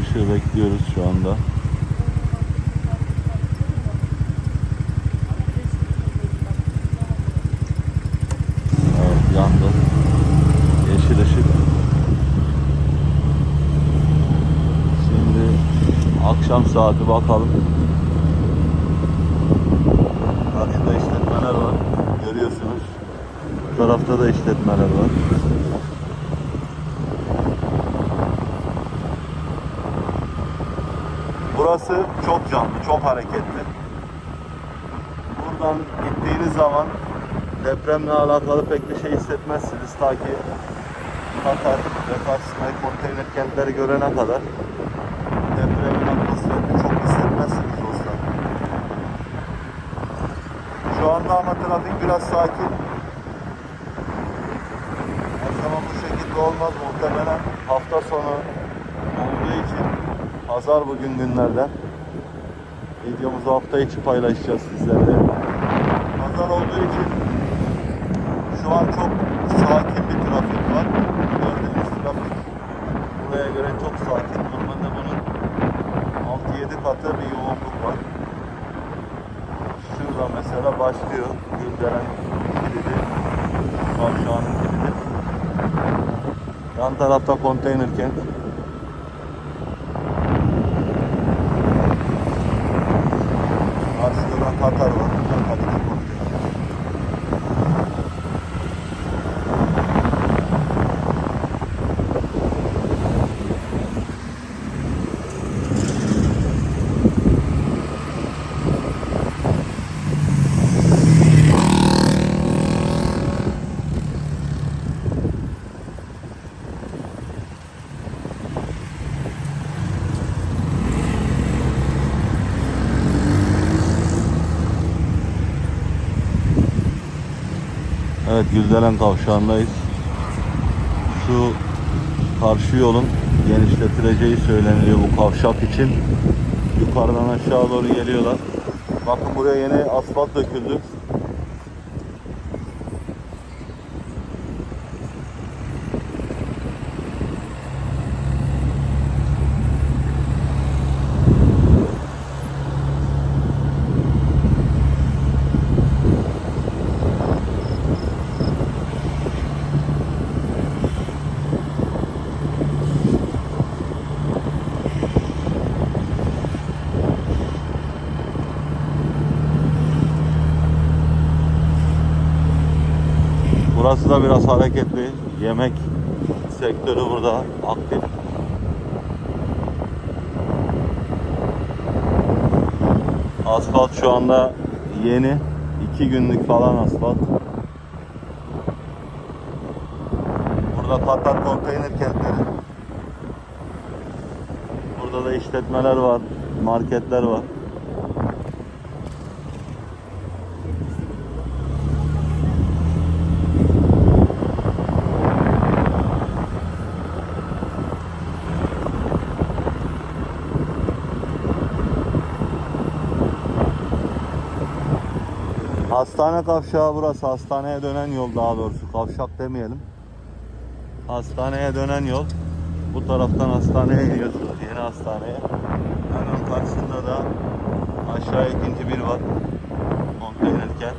Işığı bekliyoruz şu anda. Evet yandı. Yeşil ışık. Şimdi akşam saati bakalım. Karşıda işletmeler var. Görüyorsunuz. Bu tarafta da işletmeler var. Burası çok canlı, çok hareketli. Buradan gittiğiniz zaman depremle alakalı pek bir şey hissetmezsiniz ta ki Katar ve Kars'taki konteyner kentleri görene kadar depremin atmosferini çok hissetmezsiniz dostlar. Şu anda ama trafik biraz sakin. Her zaman bu şekilde olmaz muhtemelen hafta sonu pazar bugün günlerden. Videomuzu hafta içi paylaşacağız sizlerle. Pazar olduğu için şu an çok sakin bir trafik var. Gördüğünüz trafik buraya göre çok sakin. Normalde bunun 6-7 katı bir yoğunluk var. Şurada mesela başlıyor. Gülderen kilidi. Kavşağının kilidi. Yan tarafta konteyner kent. Karşıda da Katar var. Katar'daki konteyner. Evet Güldelen kavşağındayız. Şu karşı yolun genişletileceği söyleniyor bu kavşak için. Yukarıdan aşağı doğru geliyorlar. Bakın buraya yeni asfalt döküldü. Burası da biraz hareketli. Yemek sektörü burada aktif. Asfalt şu anda yeni. iki günlük falan asfalt. Burada Katar konteyner kentleri. Burada da işletmeler var, marketler var. Hastane kavşağı burası. Hastaneye dönen yol daha doğrusu. Kavşak demeyelim. Hastaneye dönen yol. Bu taraftan hastaneye iniyorsunuz. Yeni hastaneye. Hemen karşısında da aşağı ikinci bir var. Konteyner kent.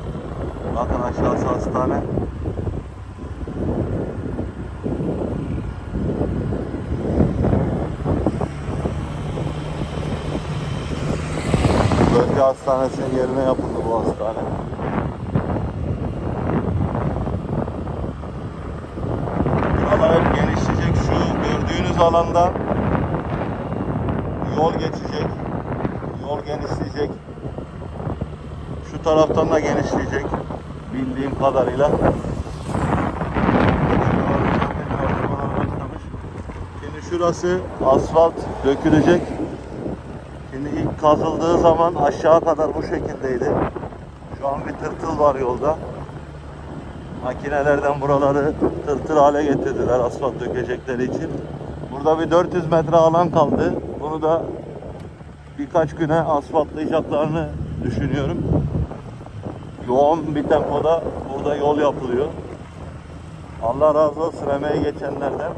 Bakın aşağısı hastane. Bölge hastanesinin yerine yapıldı bu hastane. Buralar hep genişleyecek. Şu gördüğünüz alanda yol geçecek. Yol genişleyecek. Şu taraftan da genişleyecek. Bildiğim kadarıyla. Şimdi şurası asfalt dökülecek. Şimdi ilk kazıldığı zaman aşağı kadar bu şekildeydi. Şu an bir tırtıl var yolda. Makinelerden buraları tırtır hale getirdiler asfalt dökecekleri için. Burada bir 400 metre alan kaldı. Bunu da birkaç güne asfaltlayacaklarını düşünüyorum. Yoğun bir tempoda burada yol yapılıyor. Allah razı olsun emeği geçenlerden.